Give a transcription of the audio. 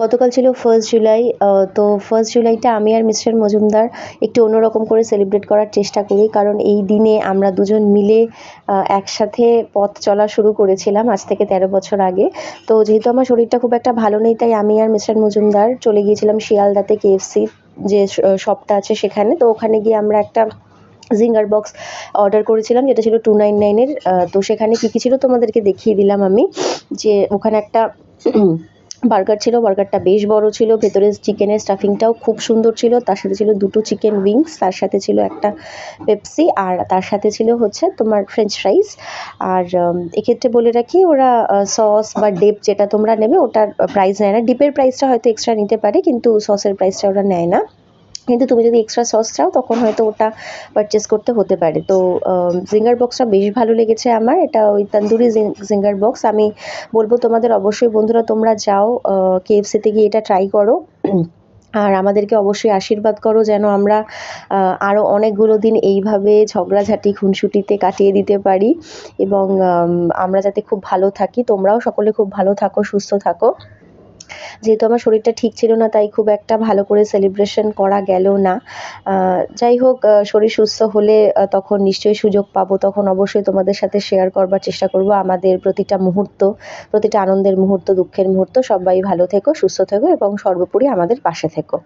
গতকাল ছিল first July তো ফার্স্ট জুলাইটা আমি আর মিস্টার মজুমদার একটু অন্যরকম করে সেলিব্রেট করার চেষ্টা করি। কারণ এই দিনে আমরা দুজন মিলে একসাথে পথ চলা শুরু করেছিলাম আজ থেকে তেরো বছর আগে। তো যেহেতু আমার শরীরটা খুব একটা ভালো নেই, তাই আমি আর মিস্টার মজুমদার চলে গিয়েছিলাম শিয়ালদাতে কেএফসি যে শপটা আছে সেখানে। তো ওখানে গিয়ে আমরা একটা জিঙ্গার বক্স অর্ডার করেছিলাম, যেটা ছিল টু নাইন নাইনের তো সেখানে কী কী ছিল তোমাদেরকে দেখিয়ে দিলাম আমি। যে ওখানে একটা বার্গার ছিল, বার্গারটা বেশ বড় ছিল, ভেতরে চিকেনের স্টাফিংটাও খুব সুন্দর ছিল, তার সাথে ছিল দুটো চিকেন উইংস, তার সাথে ছিল একটা পেপসি আর তার সাথে ছিল হচ্ছে তোমার ফ্রেঞ্চ ফ্রাইস। আর এক্ষেত্রে বলে রাখি ওরা সস বা ডেপ যেটা তোমরা নেবে ওটার প্রাইস নেয় না। ডিপের প্রাইসটা হয়তো এক্সট্রা নিতে পারে, কিন্তু সসের প্রাইসটা ওরা নেয় না। কিন্তু তুমি যদি এক্সট্রা সস চাও, তখন হয়তো ওটা পারচেস করতে হতে পারে। তো জিঙ্গার বক্সটা বেশ ভালো লেগেছে আমার। এটা ওই তন্দুরি জিঙ্গার বক্স আমি বলব তোমাদের অবশ্যই, বন্ধুরা, তোমরা যাও কেএফসিতে গিয়ে এটা ট্রাই করো। আর আমাদেরকে অবশ্যই আশীর্বাদ করো যেন আমরা আরও অনেকগুলো দিন এইভাবে ঝগড়াঝাটি, খুনসুটিতে কাটিয়ে দিতে পারি। এবং আমরা যাতে খুব ভালো থাকি। তোমরাও সকলে খুব ভালো থাকো, সুস্থ থাকো। যেহেতু আমার শরীরটা ঠিক ছিল না, তাই খুব একটা ভালো করে সেলিব্রেশন করা গেল না। যাই হোক শরীর সুস্থ হলে তখন নিশ্চয়ই সুযোগ পাবো। তখন অবশ্যই তোমাদের সাথে শেয়ার করবার চেষ্টা করব। আমাদের প্রতিটা মুহূর্ত, প্রতিটা আনন্দের মুহূর্ত, দুঃখের মুহূর্ত সবাই ভালো থেকো, সুস্থ থেকো এবং সর্বোপরি আমাদের পাশে থেকো।